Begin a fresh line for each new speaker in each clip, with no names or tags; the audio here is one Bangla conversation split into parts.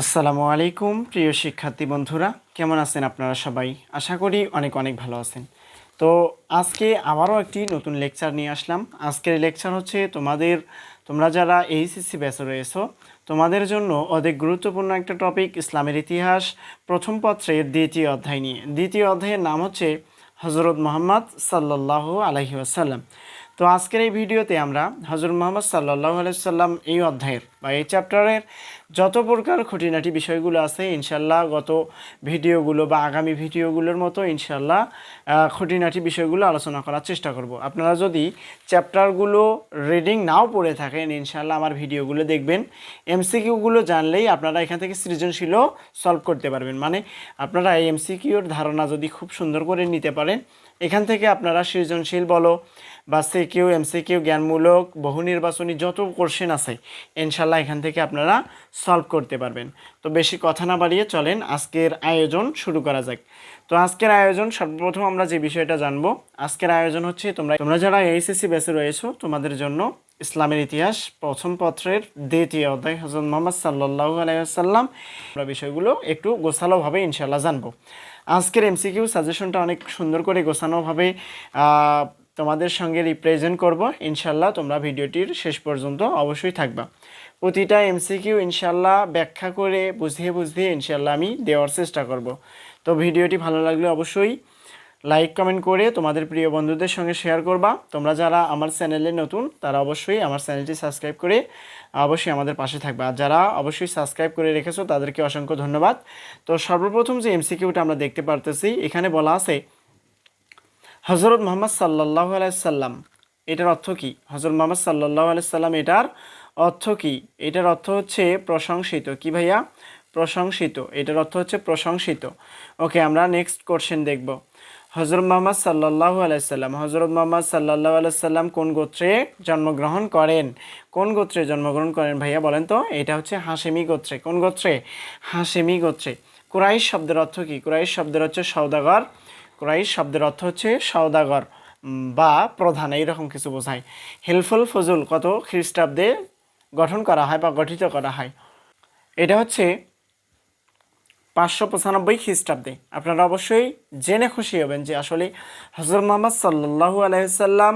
আসসালামু আলাইকুম, প্রিয় শিক্ষার্থী বন্ধুরা। কেমন আছেন আপনারা সবাই? আশা করি অনেক অনেক ভালো আছেন। তো আজকে আবারও একটি নতুন লেকচার নিয়ে আসলাম। আজকের লেকচার হচ্ছে তোমাদের, তোমরা যারা এইচএসসি ব্যাচে রয়েছো, তোমাদের জন্য অধিক গুরুত্বপূর্ণ একটা টপিক, ইসলামের ইতিহাস, প্রথম পত্রের দ্বিতীয় অধ্যায় নিয়ে। দ্বিতীয় অধ্যায়ের নাম হচ্ছে হজরত মোহাম্মদ সাল্লাহ আলহি আসাল্লাম তো আজকের এই ভিডিওতে আমরা হজরত মোহাম্মদ সাল্লাহ আলাইসাল্লাম এই অধ্যায়ের বা এই চ্যাপ্টারের যত প্রকার খুঁটিনাটি বিষয়গুলো আছে ইনশাল্লাহ গত ভিডিওগুলো বা আগামী ভিডিওগুলোর মতো ইনশাল্লাহ খুঁটিনাটি বিষয়গুলো আলোচনা করার চেষ্টা করব। আপনারা যদি চ্যাপ্টারগুলো রিডিং নাও পড়ে থাকেন ইনশাল্লাহ আমার ভিডিওগুলো দেখবেন। এমসিকিউগুলো জানলেই আপনারা এখান থেকে সৃজনশীলও সলভ করতে পারবেন। মানে আপনারা এই এমসিকিউর ধারণা যদি খুব সুন্দর করে নিতে পারেন, এখান থেকে আপনারা সৃজনশীল বলো বা সিকিউ এমসিকিউ জ্ঞানমূলক, বহু নির্বাচনী যত কোশ্চেন আছে ইনশাল্লাহ এখান থেকে আপনারা সলভ করতে পারবেন। তো বেশি কথা না বাড়িয়ে চলেন, আজকের আয়োজন শুরু করা যাক। তো আজকের আয়োজন, সর্বপ্রথম আমরা যে বিষয়টা জানব, আজকের আয়োজন হচ্ছে তোমরা তোমরা যারা এইচএসসি বেসে রয়েছো, তোমাদের জন্য ইসলামের ইতিহাস প্রথম পত্রের দ্বিতীয় অধ্যায় হজরত মোহাম্মদ সাল্লাহু আলাইসাল্লাম আমরা বিষয়গুলো একটু গোছালোভাবে ইনশাল্লাহ জানব। আজকের এমসিকিউ সাজেশনটা অনেক সুন্দর করে গোছানোভাবে তোমাদের সঙ্গে রিপ্রেজেন্ট করব। ইনশাল্লাহ তোমরা ভিডিওটির শেষ পর্যন্ত অবশ্যই থাকবা। প্রতিটা এমসিকিউ ইনশাল্লাহ ব্যাখ্যা করে বুঝিয়ে বুঝিয়ে ইনশাল্লাহ আমি দেওয়ার চেষ্টা করব। তো ভিডিওটি ভালো লাগলে অবশ্যই লাইক কমেন্ট করে তোমাদের প্রিয় বন্ধুদের সঙ্গে শেয়ার করবা। তোমরা যারা আমার চ্যানেলে নতুন, তারা অবশ্যই আমার চ্যানেলটি সাবস্ক্রাইব করে অবশ্যই আমাদের পাশে থাকবে। আর যারা অবশ্যই সাবস্ক্রাইব করে রেখেছো, তাদেরকে অসংখ্য ধন্যবাদ। তো সর্বপ্রথম যে এমসিকিউটা আমরা দেখতে পারতেছি, এখানে বলা আছে হজরত মোহাম্মদ সাল্লাহ আলাইসাল্লাম এটার অর্থ কি? হজরত মোহাম্মদ সাল্লাহ আলাইসাল্লাম এটার অর্থ কি? এটার অর্থ হচ্ছে প্রশংসিত। কি ভাইয়া? প্রশংসিত। এটার অর্থ হচ্ছে প্রশংসিত। ওকে, আমরা নেক্সট কোশ্চেন দেখব। হজরত মোহাম্মদ সাল্লাহ আলাইসাল্লাম হজরত মোহাম্মদ সাল্লাহ আলাইসাল্লাম কোন গোত্রে জন্মগ্রহণ করেন? কোন গোত্রে জন্মগ্রহণ করেন ভাইয়া বলেন তো? এটা হচ্ছে হাসেমি গোত্রে। কোন গোত্রে? হাসেমি গোত্রে। কুরাইশ শব্দের অর্থ কী? কুরাইশ শব্দের হচ্ছে সৌদাগর কুরাইশ শব্দের অর্থ হচ্ছে সৌদাগর উম, বা প্রধান এইরকম কিছু বোঝায়। হেলফুল ফজুল কত খ্রিস্টাব্দে গঠন করা হয় বা গঠিত করা হয়। এটা হচ্ছে পাঁচশো পঁচানব্বই খ্রিস্টাব্দে। আপনারা অবশ্যই জেনে খুশি হবেন যে আসলে হজরত মোহাম্মদ সাল্লাহু আলাইসাল্লাম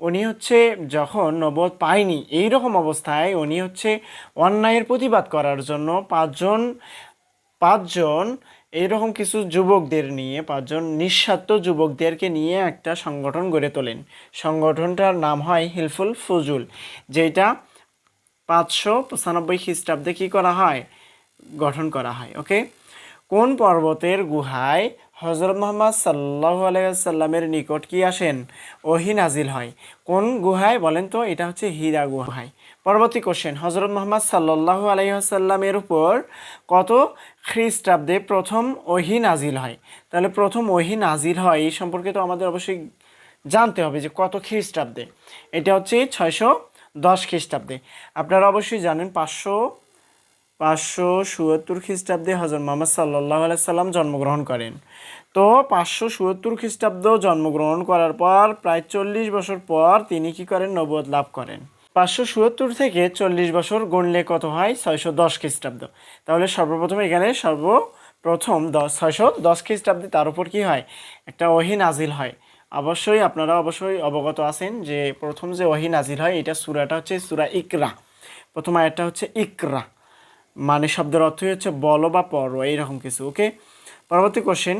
উনি হচ্ছে যখন নবদ পায়নি এই রকম অবস্থায় উনি হচ্ছে অন্যায়ের প্রতিবাদ করার জন্য পাঁচজন পাঁচজন এইরকম কিছু যুবকদের নিয়ে, পাঁচজন নিঃস্বার্থ যুবকদেরকে নিয়ে একটা সংগঠন গড়ে তোলেন। সংগঠনটার নাম হয় হিলফুল ফজুল, যেটা পাঁচশো পঁচানব্বই খ্রিস্টাব্দে কী করা হয়? গঠন করা হয়, ওকে? কোন পর্বতের গুহায় হজরত মোহাম্মদ সাল্লাহ আলাইসাল্লামের নিকট কি আসেন? ওহি নাজিল হয়। কোন গুহায় বলেন তো? এটা হচ্ছে হীরা গুহায়। পরবর্তী কোশ্চেন হজরত মোহাম্মদ সাল্লাহ আলাইসাল্লামের উপর কত খ্রিস্টাব্দে প্রথম ওহি নাজিল হয়? তাহলে প্রথম ওহি নাজিল হয় এই সম্পর্কে তো আমাদের অবশ্যই জানতে হবে যে কত খ্রিস্টাব্দে? এটা হচ্ছে ছয়শো দশ খ্রিস্টাব্দে। আপনারা অবশ্যই জানেন পাঁচশো পাঁচশো সুয়াত্তর খ্রিস্টাব্দে হজরত মোহাম্মদ সাল্লাহ সাল্লাম জন্মগ্রহণ করেন। তো পাঁচশো সুয়াত্তর খ্রিস্টাব্দ জন্মগ্রহণ করার পর, প্রায় চল্লিশ বছর পর তিনি কি করেন? নবদ লাভ করেন। পাঁচশো সুয়াত্তর থেকে চল্লিশ বছর গণলে কত হয়? ছয়শো দশ খ্রিস্টাব্দ। তাহলে সর্বপ্রথম এখানে সর্বপ্রথম দশ ছয়শো দশ খ্রিস্টাব্দে তার উপর কী হয়? একটা ওহি নাজিল হয়। অবশ্যই আপনারা অবশ্যই অবগত আছেন যে প্রথম যে ওহি নাজিল হয়, এটা সুরাটা হচ্ছে সুরা ইকরা। প্রথম আয়াতটা হচ্ছে ইকরা। মানে শব্দের অর্থই হচ্ছে বলো বা পড়ো এইরকম কিছু, ওকে? পরবর্তী কোশ্চেন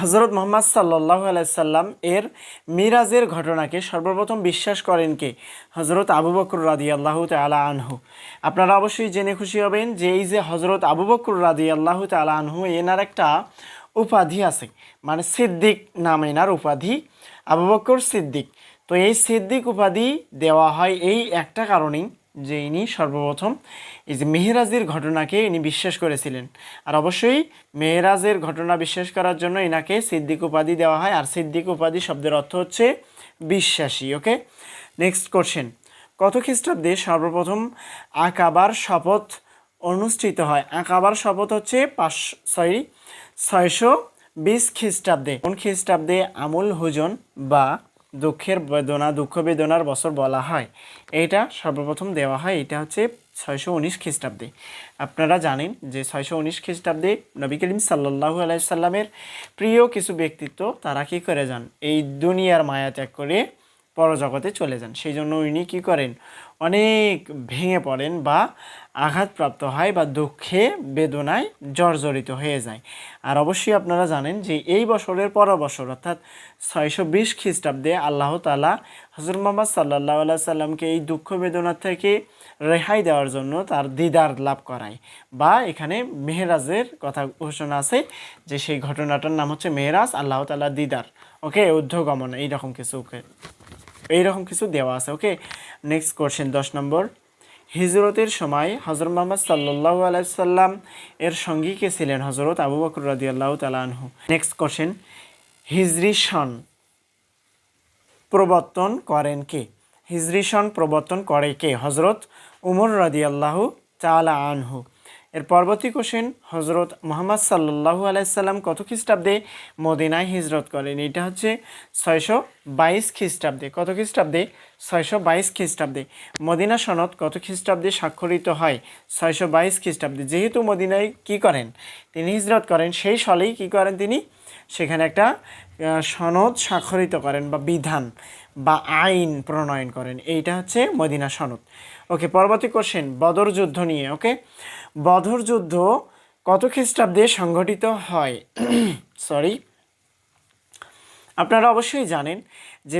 হজরত মোহাম্মদ সাল্লাহ আলাইসাল্লাম এর মিরাজের ঘটনাকে সর্বপ্রথম বিশ্বাস করেন কে? হজরত আবু বকর রাদি আল্লাহ তালা আনহু। আপনারা অবশ্যই জেনে খুশি হবেন যে এই যে হজরত আবু বকর রাদি আল্লাহ তালা আনহু, এনার একটা উপাধি আছে। মানে সিদ্দিক নাম এনার উপাধি আবু বকর সিদ্দিক। তো এই সিদ্দিক উপাধি দেওয়া হয় এই একটা কারণেই যে ইনি সর্বপ্রথম এই যে মেহেরাজের ঘটনাকে ইনি বিশ্বাস করেছিলেন। আর অবশ্যই মেহেরাজের ঘটনা বিশ্বাস করার জন্য ইনাকে সিদ্দিক উপাধি দেওয়া হয়। আর সিদ্দিক উপাধি শব্দের অর্থ হচ্ছে বিশ্বাসী, ওকে? নেক্সট কোশ্চেন কত খ্রিস্টাব্দে সর্বপ্রথম আকাবার শপথ অনুষ্ঠিত হয়? আঁকাবার শপথ হচ্ছে পাঁচ, সরি, ছয়শো বিশ খ্রিস্টাব্দে। কোন খ্রিস্টাব্দে আমুল হুজন বা দুঃখের বেদনা, দুঃখ বেদনার বছর বলা হয়। এটা সর্বপ্রথম দেওয়া হয় এটা হচ্ছে ছয়শো উনিশ খ্রিস্টাব্দে। আপনারা জানেন যে ছয়শো উনিশ খ্রিস্টাব্দে নবী করিম সাল্লাহু আলাইসাল্লামের প্রিয় কিছু ব্যক্তিত্ব তারা কী করে যান? এই দুনিয়ার মায়া ত্যাগ করে পরজগতে চলে যান। সেই জন্য উনি কী করেন? অনেক ভেঙে পড়েন বা আঘাতপ্রাপ্ত হয় বা দুঃখে, বেদনায় জর্জরিত হয়ে যায়। আর অবশ্যই আপনারা জানেন যে এই বছরের পর বছর, অর্থাৎ ছয়শো বিশ খ্রিস্টাব্দে আল্লাহ তালা হজর মোহাম্মদ সাল্লাহ আল্লাহ সাল্লামকে এই দুঃখ, বেদনা থেকে রেহাই দেওয়ার জন্য তার দিদার লাভ করায়। বা এখানে মেহরাজের কথা ঘোষণা আছে যে সেই ঘটনাটার নাম হচ্ছে মেহরাজ, আল্লাহ তালা দিদার। ওকে, ঊর্ধ্বগমন, এইরকম কিছু, ওকে। এইরকম কিছু দেওয়া আছে ওকে নেক্সট কোশ্চেন দশ নম্বর। হিজরতের সময় হজরত মোহাম্মদ সাল্লাহ আলাইসাল্লাম এর সঙ্গী কে ছিলেন হজরত আবু বকর রাদি আল্লাহ তালানহু নেক্সট কোশ্চেন হিজরি সন প্রবর্তন করেন কে? হিজরি সন প্রবর্তন করে কে? হজরত উমর রাদি আল্লাহ তালা আনহু। এর পরবর্তী কোশ্চেন হজরত মোহাম্মদ সাল্লাহু আলাইসাল্লাম কত খ্রিস্টাব্দে মদিনায় হিজরত করেন? এটা হচ্ছে ছয়শো বাইশ খ্রিস্টাব্দে। কত খ্রিস্টাব্দে? ছয়শো বাইশ খ্রিস্টাব্দে। মদিনা সনদ কত খ্রিস্টাব্দে স্বাক্ষরিত হয়? ছয়শো বাইশ খ্রিস্টাব্দে। যেহেতু মদিনায় কি করেন? তিনি হিজরত করেন। সেই সলেই কি করেন তিনি? সেখানে একটা সনদ স্বাক্ষরিত করেন বা বিধান বা আইন প্রণয়ন করেন। এইটা হচ্ছে মদিনা সনদ। ওকে, পরবর্তী কোশ্চেন বদর যুদ্ধ নিয়ে, ওকে? বদর যুদ্ধ কত খ্রিস্টাব্দে সংঘটিত হয়? সরি আপনারা অবশ্যই জানেন যে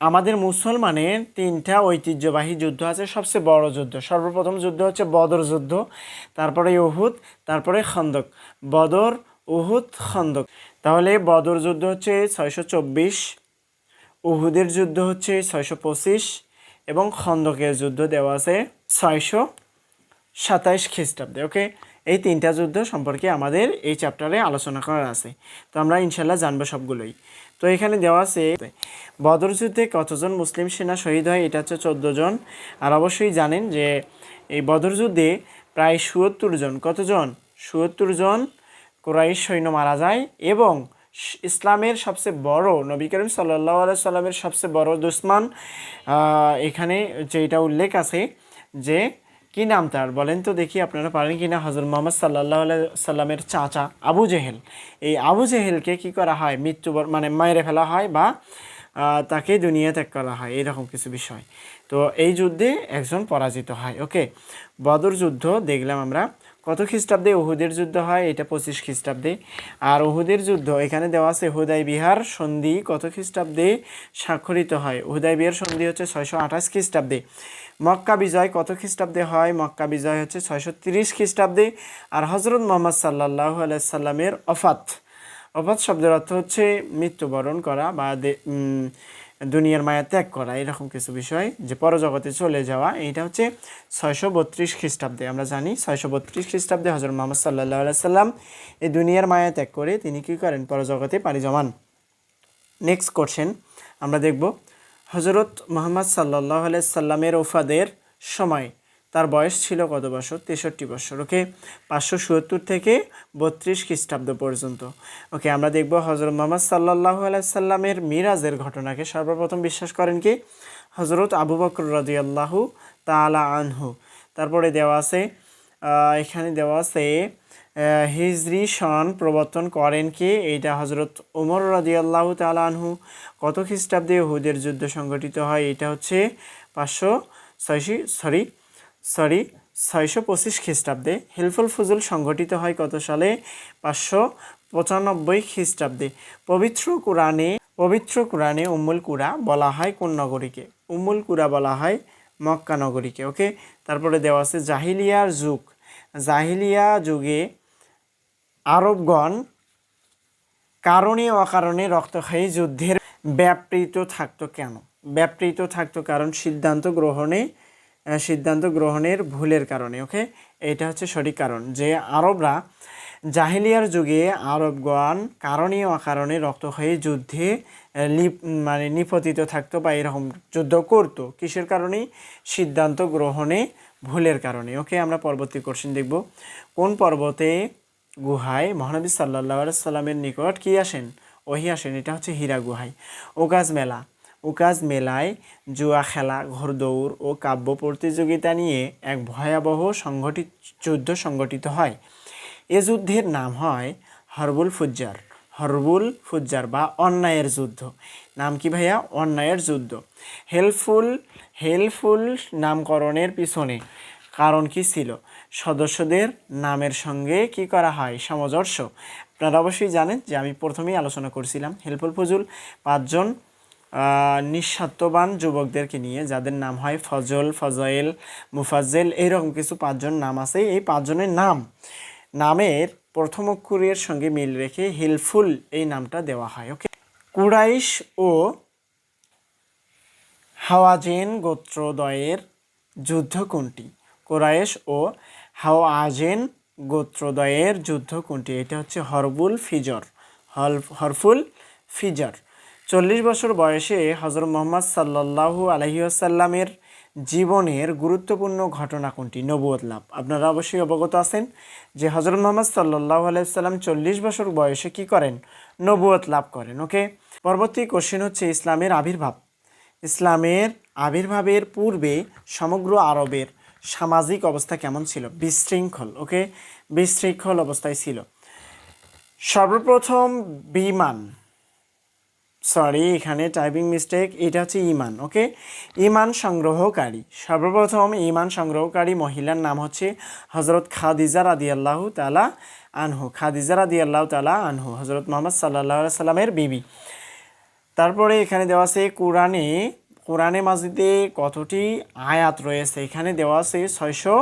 আমাদের মুসলমানের তিনটা ঐতিহ্যবাহী যুদ্ধ আছে। সবচেয়ে বড় যুদ্ধ, সর্বপ্রথম যুদ্ধ হচ্ছে বদর যুদ্ধ, তারপরে উহুদ, তারপরে খন্দক। বদর, উহুদ, খন্দক। তাহলে বদর যুদ্ধ হচ্ছে ছয়শো চব্বিশ, উহুদের যুদ্ধ হচ্ছে ছয়শো পঁচিশ এবং খন্দকের যুদ্ধ দেওয়া আছে ছয়শো সাতাইশ খ্রিস্টাব্দে ওকে এই তিনটা যুদ্ধ সম্পর্কে আমাদের এই চ্যাপ্টারে আলোচনা করা আছে। তো আমরা ইনশাল্লাহ জানব সবগুলোই। তো এখানে দেওয়া আছে, বদর যুদ্ধে কতজন মুসলিম সেনা শহীদ হয়, এটা হচ্ছে চোদ্দ জন। আর অবশ্যই জানেন যে এই বদর যুদ্ধে প্রায় সুয়ত্তর জন, কতজন? সুয়ত্তর জন কোরাইশ সৈন্য মারা যায় এবং ইসলামের সবচেয়ে বড়, নবী করিম সাল্লাহ সাল্লামের সবচেয়ে বড় দুশ্মান এখানে যেটা উল্লেখ আছে যে কি নাম তার? বলেন তো দেখি আপনারা পারেন কি না হজরত মোহাম্মদ সাল্লাহ সাল্লামের চাচা আবু জেহেল। এই আবু জেহেলকে কি করা হয়? মৃত্যু মানে মেরে ফেলা হয় বা তাকে দুনিয়া ত্যাগ করা হয়, এরকম কিছু বিষয়। তো এই যুদ্ধে একজন পরাজিত হয়। ওকে? বদর যুদ্ধ দেখলাম আমরা। কত খ্রিস্টাব্দে উহুদের যুদ্ধ হয়? এটা পঁচিশ খ্রিস্টাব্দে। আর উহুদের যুদ্ধ এখানে দেওয়া আছে, হুদাই বিহার সন্ধি কত খ্রিস্টাব্দে স্বাক্ষরিত হয়? হুদাই বিহার সন্ধি হচ্ছে ছয়শো আঠাশ খ্রিস্টাব্দে। মক্কা বিজয় কত খ্রিস্টাব্দে হয়? মক্কা বিজয় হচ্ছে ছয়শো তিরিশ খ্রিস্টাব্দে। আর হজরত মোহাম্মদ সাল্লাহ আলাইসাল্লামের অফাত। অফাত শব্দের অর্থ হচ্ছে মৃত্যুবরণ করা বা দুনিয়ার মায়া ত্যাগ করা, এরকম কিছু বিষয় যে পরজগতে চলে যাওয়া, এইটা হচ্ছে ছয়শো বত্রিশ খ্রিস্টাব্দে। আমরা জানি ছয়শো বত্রিশ খ্রিস্টাব্দে হজরত মোহাম্মদ সাল্লাহ সাল্লাম এই দুনিয়ার মায়া ত্যাগ করে তিনি কী করেন? পরজগতে পাড়ি জমান। নেক্সট কোশ্চেন আমরা দেখব হজরত মোহাম্মদ সাল্লাহ সাল্লামের ওফাদের সময়। তার বয়স ছিল কত বছর? তেষট্টি বছর, ওকে? পাঁচশো সুয়াত্তর থেকে বত্রিশ খ্রিস্টাব্দ পর্যন্ত, ওকে? আমরা দেখব হজরত মোহাম্মদ সাল্লাহ সাল্লামের মিরাজের ঘটনাকে। সর্বপ্রথম বিশ্বাস করেন কি? হজরত আবু বকর রাজি রদিয়াল্লাহু তালা আনহু। তারপরে দেওয়া আছে এখানে দেওয়া আছে হিজরি সন প্রবর্তন করেন কে? এইটা হজরত উমর রাদিয়াল্লাহ তালানহু কত খ্রিস্টাব্দে হুদের যুদ্ধ সংগঠিত হয়? এটা হচ্ছে পাঁচশো ছয়শি, সরি সরি, ছয়শো পঁচিশ খ্রিস্টাব্দে হিলফুল ফুজুল সংগঠিত হয় কত সালে? পাঁচশো পঁচানব্বই খ্রিস্টাব্দে। পবিত্র কোরআনে পবিত্র কোরআনে উম্মুল কুরা বলা হয় কোন নগরীকে? উম্মুল কুরা বলা হয় মক্কা নগরীকে, ওকে? তারপরে দেওয়া আছে জাহিলিয়ার যুগ। জাহিলিয়া যুগে আরবগণ কারণে অকারণে রক্তক্ষয়ী যুদ্ধের ব্যাপৃত থাকতো কেন? ব্যাপৃত থাকতো কারণ সিদ্ধান্ত গ্রহণে সিদ্ধান্ত গ্রহণের ভুলের কারণে ওকে এটা হচ্ছে সঠিক কারণ যে আরবরা জাহিলিয়ার যুগে আরবগণ কারণে অকারণে রক্তক্ষয়ী যুদ্ধে মানে নিপতিত থাকতো বা এরকম যুদ্ধ করতো। কিসের কারণেই? সিদ্ধান্ত গ্রহণে ভুলের কারণে ওকে আমরা পরবর্তী কোশ্চেন দেখব। কোন পর্বতে গুহায় মহানবী সাল্লাহ সাল্লামের নিকট কি আসেন? ওহি আসেন, এটা হচ্ছে হীরা গুহায়। ওগাজ মেলা উকাজ মেলায় জুয়া খেলা ঘোড়দৌড় ও কাব্য প্রতিযোগিতা নিয়ে এক ভয়াবহ সংগঠিত যুদ্ধ সংগঠিত হয়। এ যুদ্ধের নাম হয় হরবুল ফুজ্জার। হরবুল ফুজ্জার বা অন্যায়ের যুদ্ধ। নাম কি ভাইয়া? অন্যায়ের যুদ্ধ। হেল্পফুল হেল্পফুল নামকরণের পিছনে কারণ কি ছিল? সদস্যদের নামের সঙ্গে কি করা হয়? সামঞ্জস্য। আপনারা অবশ্যই জানেন যে আমি প্রথমেই আলোচনা করছিলাম হেল্পফুল ফজুল পাঁচজন নিঃস্বার্থবান যুবকদেরকে নিয়ে, যাদের নাম হয় ফজল ফজয়েল মুফাজ্জেল, এইরকম কিছু পাঁচজন নাম আছে। এই পাঁচজনের নাম, নামের প্রথম অক্ষরের সঙ্গে মিল রেখে হেল্পফুল এই নামটা দেওয়া হয় ওকে কুরাইশ ও হাওয়াজেন গোত্রদ্বয়ের যুদ্ধ কোনটি? কোরাইশ ও হাওয়াজেন গোত্রদ্বয়ের যুদ্ধ কোনটি? এটা হচ্ছে হরবুল ফিজর হরফুল ফিজর। চল্লিশ বছর বয়সে হজরত মোহাম্মদ সাল্লাল্লাহু আলহিউসাল্লামের জীবনের গুরুত্বপূর্ণ ঘটনা কোনটি? নবুয়ত লাভ। আপনারা অবশ্যই অবগত আছেন যে হজরত মোহাম্মদ সাল্লাহ আলাইসাল্লাম চল্লিশ বছর বয়সে কি করেন? নবুয়ত লাভ করেন, ওকে? পরবর্তী কোশ্চেন হচ্ছে ইসলামের আবির্ভাব। ইসলামের আবির্ভাবের পূর্বে সমগ্র আরবের সামাজিক অবস্থা কেমন ছিল? বিশৃঙ্খল, ওকে? বিশৃঙ্খল অবস্থায় ছিল। সর্বপ্রথম বিমান সরি এখানে টাইপিং মিস্টেক এটা হচ্ছে ইমান ওকে ইমান সংগ্রহকারী। সর্বপ্রথম ইমান সংগ্রহকারী মহিলার নাম হচ্ছে হজরত খাদিজা রাদি আল্লাহ তালা আনহু। খাদিজা রাদি আল্লাহ তালা আনহু হজরত মোহাম্মদ সাল্লাহ সাল্লামের বিবি। তারপরে এখানে দেওয়া আছে, কোরআনে কোরআনে মাজিদে কতটি আয়াত রয়েছে? এখানে দেওয়া আছে ছয়শো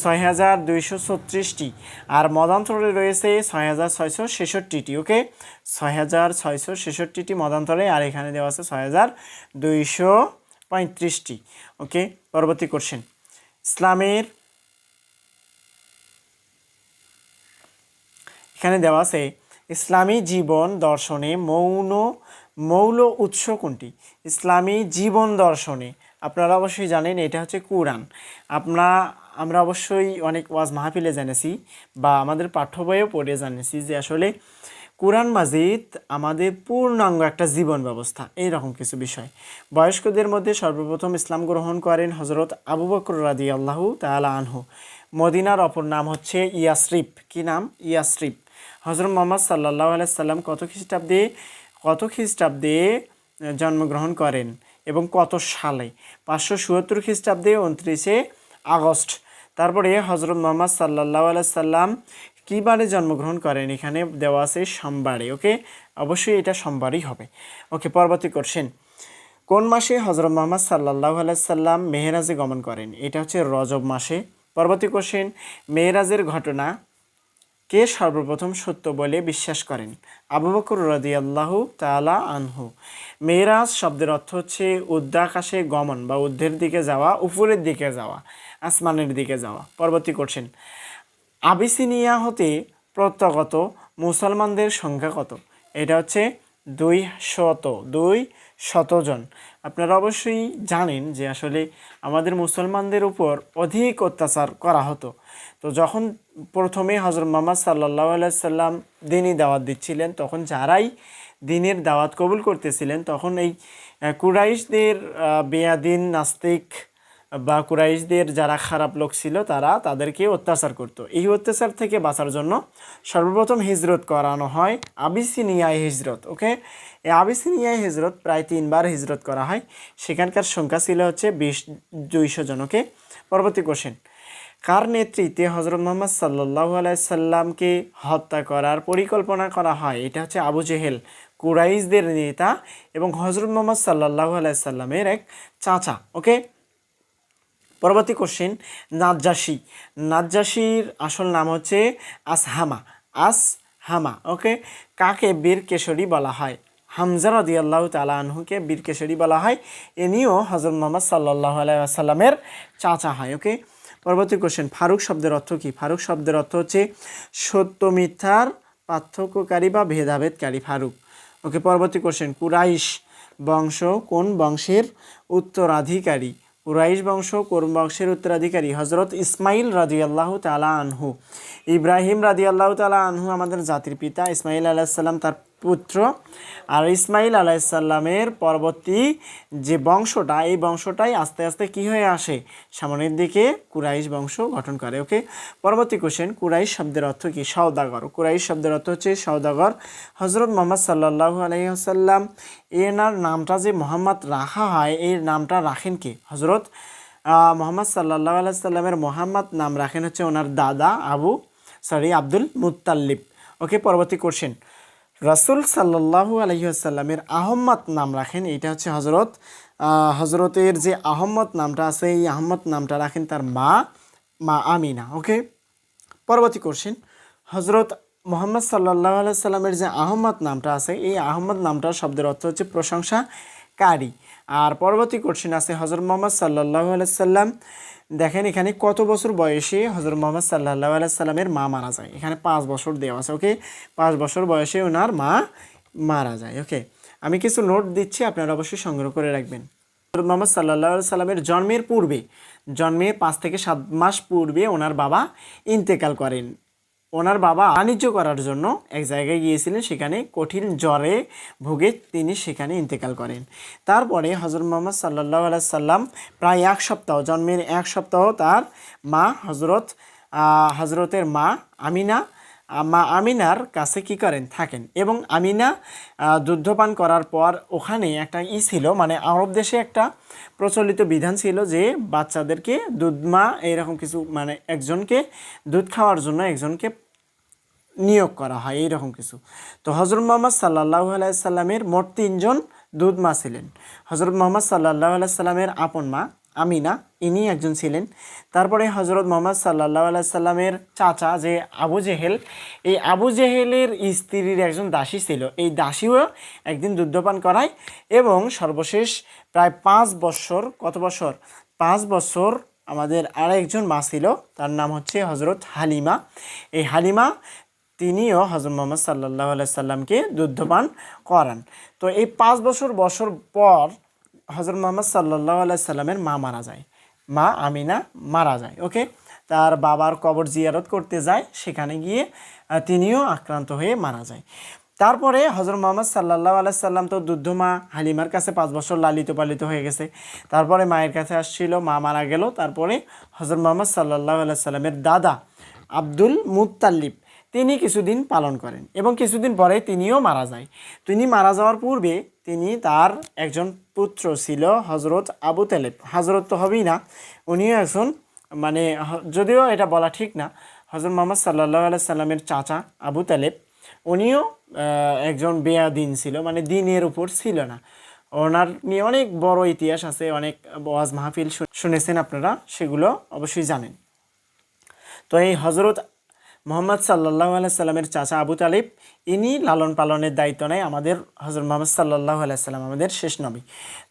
ছয় হাজার দুইশো ছত্রিশটি। আর মদান্তরে রয়েছে ছয় হাজার ছয়শো ছেষট্টিটি, ওকে? ছয় হাজার ছয়শো ছেষট্টিটি মদান্তরে আর এখানে দেওয়া আছে ছয় হাজার দুইশো পঁয়ত্রিশটি, ওকে? পরবর্তী কোশ্চেন ইসলামের এখানে দেওয়া আছে, ইসলামী জীবন দর্শনে মৌন মৌল উৎস কোনটি? ইসলামী জীবন দর্শনে। আপনারা অবশ্যই জানেন এটা হচ্ছে কোরআন। আপনারা আমরা অবশ্যই অনেক ওয়াজ মাহফিলে জেনেছি বা আমাদের পাঠ্য বইয়েও পড়ে জেনেছি যে আসলে কোরআন মাজিদ আমাদের পূর্ণাঙ্গ একটা জীবন ব্যবস্থা এই রকম কিছু বিষয়। বয়স্কদের মধ্যে সর্বপ্রথম ইসলাম গ্রহণ করেন হজরত আবু বকর রাদি আল্লাহু তালা আনহু। মদিনার অপর নাম হচ্ছে ইয়াসরিফ। কি নাম? ইয়াসরিফ। হজরত মোহাম্মদ সাল্লাহ আলাইসাল্লাম কত খ্রিস্টাব্দে খ্রিস্টাব্দে জন্মগ্রহণ করেন এবং কত সালে? পাঁচশো চুয়াত্তর খ্রিস্টাব্দে উনত্রিশে আগস্ট। তারপরে হজরত মোহাম্মদ সাল্লাহ আলাইসাল্লাম কী বারে জন্মগ্রহণ করেন? এখানে দেওয়া আছে সোমবারে, ওকে? অবশ্যই এটা সোমবারই হবে। ওকে, পরবর্তী কোশ্চেন কোন মাসে হজরত মোহাম্মদ সাল্লাহ আলাইসাল্লাম মেহরাজে গমন করেন? এটা হচ্ছে রজব মাসে। পরবর্তী কোশ্চেন মেহরাজের ঘটনা কে সর্বপ্রথম সত্য বলে বিশ্বাস করেন? আবু বকর রাদিয়াল্লাহু তাআলা আনহু। মেয়েরাজ শব্দের অর্থ হচ্ছে উদ্যাকাশে গমন বা ঊর্ধ্বের দিকে যাওয়া, উপরের দিকে যাওয়া, আসমানের দিকে যাওয়া। পরবর্তী করছেন, আবিসিনিয়া হতে প্রত্যাগত মুসলমানদের সংখ্যা কত? এটা হচ্ছে দুই শত, দুই শতজন আপনারা অবশ্যই জানেন যে আসলে আমাদের মুসলমানদের উপর অধিক অত্যাচার করা হতো। তো যখন প্রথমে হজরত মোহাম্মদ সাল্লাহ সাল্লাম দিনই দাওয়াত দিচ্ছিলেন, তখন যারাই দিনের দাওয়াত কবুল করতেছিলেন, তখন এই কুরাইশদের বেয়াদিন, নাস্তিক বা কুরাইশদের যারা খারাপ লোক ছিল তারা তাদেরকে অত্যাচার করত। এই অত্যাচার থেকে বাঁচার জন্য সর্বপ্রথম হিজরত করানো হয় আবিসিনিয়ায় হিজরত, ওকে? এই আবিসিনিয়ায় হিজরত প্রায় তিনবার হিজরত করা হয়। সেখানকার সংখ্যা ছিল হচ্ছে বিশ, দুইশো জন, ওকে? পরবর্তী কোশ্চেন কার নেতৃত্বে হজরত মোহাম্মদ সাল্লাহ আলাইসাল্লামকে হত্যা করার পরিকল্পনা করা হয়। এটা হচ্ছে আবু জেহেল, কুরাইশদের নেতা এবং হজরত মোহাম্মদ সাল্লাহ আলাইসাল্লামের এক চাচা, ওকে? পরবর্তী কোশ্চেন নাজ্জাসি। নাজ্জাসির আসল নাম হচ্ছে আসহামা আস হামা ওকে? কাকে বীর কেশরী বলা হয়? হামজা রদি আল্লাহ তালা বীর কেশরী বলা হয়। এ নিয়েও হজরত মোহাম্মদ সাল্লাহ আলাইসাল্লামের চাচা হয়, ওকে? পরবর্তী কোশ্চেন ফারুক শব্দের অর্থ কি? ফারুক শব্দের অর্থ হচ্ছে সত্য মিথ্যার পার্থক্যকারী বা ভেদাভেদকারী ফারুক। ওকে পরবর্তী কোশ্চেন কুরাইশ বংশ কোন বংশের উত্তরাধিকারী? কুরাইশ বংশ কোন বংশের উত্তরাধিকারী? হজরত ইসমাইল রাজি আল্লাহ তালা আনহু। ইব্রাহিম রাজি আল্লাহ তালা আনহু আমাদের জাতির পিতা। ইসমাইল আলাহিসাল্লাম তার পুত্র। আর ইসমাইল আলাইসাল্লামের পরবর্তী যে বংশটা, এই বংশটাই আস্তে আস্তে কি হয়ে আসে? সামনের দিকে কুরাইশ বংশ গঠন করে, ওকে? পরবর্তী কোশ্চেন কুরাইশ শব্দের অর্থ কি? সওদাগর। কুরাইশ শব্দের অর্থ হচ্ছে সওদাগর। হজরত মোহাম্মদ সাল্লাহ আলহিহাসাল্লাম এনার নামটা যে মোহাম্মদ রাখা হয়, এই নামটা রাখেন কে? হজরত মোহাম্মদ সাল্লাহ আলাইসাল্লামের মোহাম্মদ নাম রাখেন হচ্ছে ওনার দাদা আবু সরি আব্দুল মুত্তাল্লিব। ওকে, পরবর্তী কোশ্চেন রাসুল সাল্লাহু আলহিহাসাল্লামের আহম্মদ নাম রাখেন এটা হচ্ছে হজরত হজরতের যে আহম্মদ নামটা আছে, এই আহম্মদ নামটা রাখেন তার মা মা আমিনা, ওকে? পরবর্তী কোশ্চেন হজরত মোহাম্মদ সাল্লাহ আলাইসাল্লামের যে আহম্মদ নামটা আছে, এই আহম্মদ নামটার শব্দের অর্থ হচ্ছে প্রশংসাকারী। আর পরবর্তী কোশ্চেন আছে হজরত মোহাম্মদ সাল্লাহ আলাইসাল্লাম দেখেন এখানে কত বছর বয়সে হজর মোহাম্মদ সাল্লাহ আলাইসাল্লামের মা মারা যায়। এখানে পাঁচ বছর দেওয়া আছে ওকে পাঁচ বছর বয়সে ওনার মা মারা যায় ওকে আমি কিছু নোট দিচ্ছি, আপনারা অবশ্যই সংগ্রহ করে রাখবেন। হজরত মোহাম্মদ সাল্লাহ সাল্লামের জন্মের পূর্বে জন্মের পাঁচ থেকে সাত মাস পূর্বে ওনার বাবা ইন্তেকাল করেন। ওনার বাবা বাণিজ্য করার জন্য এক জায়গায় গিয়েছিলেন, সেখানে কঠিন জ্বরে ভুগে তিনি সেখানে ইন্তেকাল করেন। তারপরে হজরত মোহাম্মদ সাল্লাহ সাল্লাম প্রায় এক সপ্তাহ, জন্মের এক সপ্তাহ তার মা হজরত হজরতের মা আমিনা মা আমিনার কাছে কি করেন? থাকেন। এবং আমিনা আহ, দুগ্ধপান করার পর ওখানে একটা ই ছিল মানে আরব দেশে একটা প্রচলিত বিধান ছিল যে বাচ্চাদেরকে দুধ মা এইরকম কিছু মানে একজনকে দুধ খাওয়ার জন্য একজনকে নিয়োগ করা হয় এইরকম কিছু। তো হজরত মোহাম্মদ সাল্লাহ আলাইসাল্লামের মোট তিনজন দুধ মা ছিলেন। হজরত মোহাম্মদ সাল্লাহ আলাইসাল্লামের আপন মা। আমিনা, ইনি একজন ছিলেন। তারপরে হজরত মোহাম্মদ সাল্লাহ আলাইসাল্লামের চাচা যে আবু জেহেল, এই আবু জেহেলের স্ত্রীর একজন দাসী ছিল। এই দাসীও একদিন দুগ্ধপান করায় এবং সর্বশেষ প্রায় পাঁচ বছর, কত বছর? পাঁচ বছর আমাদের আরেকজন মা ছিল, তার নাম হচ্ছে হজরত হালিমা। এই হালিমা, তিনিও হজরত মোহাম্মদ সাল্লাহ সাল্লামকে দুগ্ধপান করান। তো এই পাঁচ বছর বছর পর হজরত মোহাম্মদ সাল্লাহ সাল্লামের মা মারা যায়। মা আমিনা মারা যায় ওকে তার বাবার কবর জিয়ারত করতে যায়, সেখানে গিয়ে তিনিও আক্রান্ত হয়ে মারা যায়। তারপরে হজরত মোহাম্মদ সাল্লাহ আলাইসাল্লাম তো দুদ্ধমা হালিমার কাছে পাঁচ বছর লালিত পালিত হয়ে গেছে। তারপরে মায়ের কাছে আসছিল, মা মারা গেল। তারপরে হজরত মোহাম্মদ সাল্লাহ আলাইসাল্লামের দাদা আব্দুল মুত্তাল্লিব তিনি কিছুদিন পালন করেন এবং কিছুদিন পরে তিনিও মারা যায়। তিনি মারা যাওয়ার পূর্বে তিনি তার একজন পুত্র ছিল হজরত আবু তালেব। হজরত তো হবেই না। উনিও একজন মানে যদিও এটা বলা ঠিক না হজরত মোহাম্মদ সাল্লাহ আলাই সাল্লামের চাচা আবু তালেব, উনিও একজন বেয়াদিন ছিল মানে দিনের উপর ছিল না। ওনার নিয়ে অনেক বড় ইতিহাস আছে, অনেক ওয়াজ মাহফিল শুনেছেন আপনারা, সেগুলো অবশ্যই জানেন। তো এই হজরত মোহাম্মদ সাল্লাহ সাল্লামের চাচা আবু তালিব, ইনি লালন পালনের দায়িত্ব নেয় আমাদের হজরত মোহাম্মদ সাল্লাহ সাল্লাম, আমাদের শেষ নবী।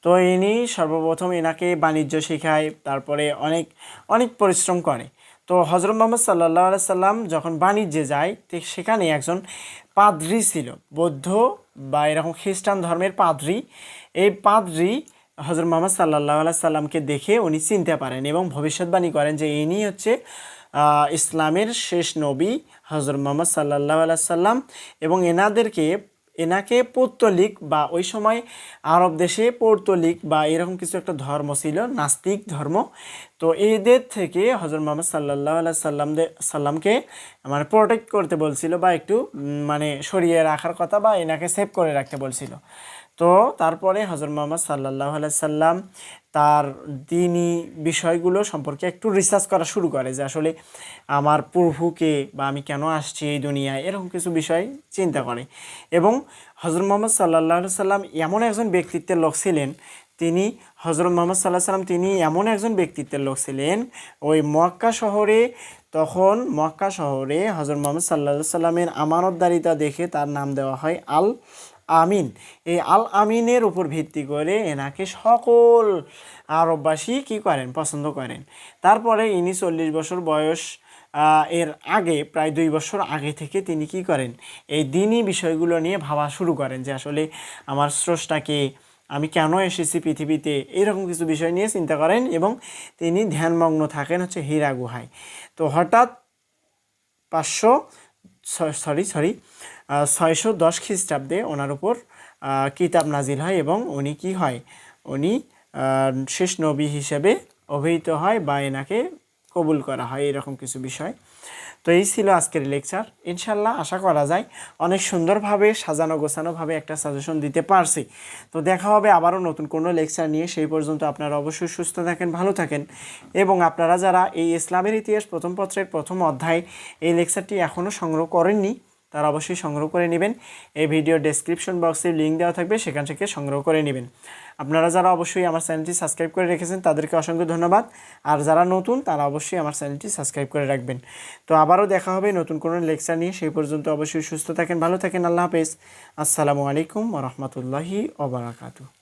তো ইনি সর্বপ্রথম এনাকে বাণিজ্য শেখায়, তারপরে অনেক অনেক পরিশ্রম করে। তো হজরত মোহাম্মদ সাল্লাহ সাল্লাম যখন বাণিজ্যে যায় ঠিক সেখানে একজন পাদ্রি ছিল, বৌদ্ধ বা এরকম খ্রিস্টান ধর্মের পাদ্রি। এই পাদ্রি হজরত মোহাম্মদ সাল্লাহ সাল্লামকে দেখে উনি চিনতে পারেন এবং ভবিষ্যৎবাণী করেন যে ইনি হচ্ছে ইসলামের শেষ নবী হজর মোহাম্মদ সাল্লাহ সাল্লাম এবং এনাদেরকে, এনাকে পৌত্তলিক বা ওই সময় আরব দেশে পৌত্তলিক বা এরকম কিছু একটা ধর্ম ছিল, নাস্তিক ধর্ম। তো এদের থেকে হজর মোহাম্মদ সাল্লাহ সাল্লামদের সাল্লামকে মানে প্রোটেক্ট করতে বলছিল বা একটু মানে সরিয়ে রাখার কথা বা এনাকে সেভ করে রাখতে বলছিল। তো তারপরে হজর মোহাম্মদ সাল্লাহ সাল্লাম তার দিনই বিষয়গুলো সম্পর্কে একটু রিসার্চ করা শুরু করে যে আসলে আমার প্রভুকে বা আমি কেন আসছি এই দুনিয়ায়, এরকম কিছু বিষয় চিন্তা করে। এবং হজরত মোহাম্মদ সাল্লাহ সাল্লাম এমন একজন ব্যক্তিত্বের লোক ছিলেন, তিনি হজরত মোহাম্মদ সাল্লাহ সাল্লাম তিনি এমন একজন ব্যক্তিত্বের লোক ছিলেন, ওই মক্কা শহরে তখন মক্কা শহরে হজরত মোহাম্মদ সাল্লাহ সাল্লামের আমানতদারিতা দেখে তার নাম দেওয়া হয় আল আমিন। এই আল আমিনের উপর ভিত্তি করে এনাকে সকল আরববাসী কি করেন? পছন্দ করেন। তারপরে ইনি চল্লিশ বছর বয়স এর আগে, প্রায় দুই বছর আগে থেকে তিনি কি করেন? এই দিনই বিষয়গুলো নিয়ে ভাবা শুরু করেন যে আসলে আমার স্রষ্টাকে আমি কেন এসেছি পৃথিবীতে? এরকম কিছু বিষয় নিয়ে চিন্তা করেন এবং তিনি ধ্যানমগ্ন থাকেন হচ্ছে হীরা গুহায়। তো হঠাৎ পাঁচশো সরি সরি ছয়শো দশ খ্রিস্টাব্দে ওনার উপর কিতাব নাজিল হয় এবং উনি কি হয়? উনি শেষ নবী হিসেবে অভিহিত হয় বা এনাকে কবুল করা হয়, এরকম কিছু বিষয়। তো এই ছিল আজকের লেকচার। ইনশাল্লাহ আশা করা যায় অনেক সুন্দরভাবে সাজানো গোছানোভাবে একটা সাজেশন দিতে পারছি। তো দেখা হবে আবারও নতুন কোনো লেকচার নিয়ে। সেই পর্যন্ত আপনারা অবশ্যই সুস্থ থাকেন, ভালো থাকেন এবং আপনারা যারা এই ইসলামের ইতিহাস প্রথম পত্রের প্রথম অধ্যায় এই লেকচারটি এখনও সংগ্রহ করেননি তারা অবশ্যই সংগ্রহ করে নেবেন। এই ভিডিও ডেসক্রিপশন বক্সে লিঙ্ক দেওয়া থাকবে, সেখান থেকে সংগ্রহ করে নেবেন। আপনারা যারা অবশ্যই আমার চ্যানেলটি সাবস্ক্রাইব করে রেখেছেন, তাদেরকে অসংখ্য ধন্যবাদ। আর যারা নতুন, তারা অবশ্যই আমার চ্যানেলটি সাবস্ক্রাইব করে রাখবেন। তো আবারও দেখা হবে নতুন কোনো লেকচার নিয়ে, সেই পর্যন্ত অবশ্যই সুস্থ থাকেন, ভালো থাকেন, আল্লাহ হাফেজ। আসসালামু আলাইকুম রহমতুল্লাহি ওবরাকাতু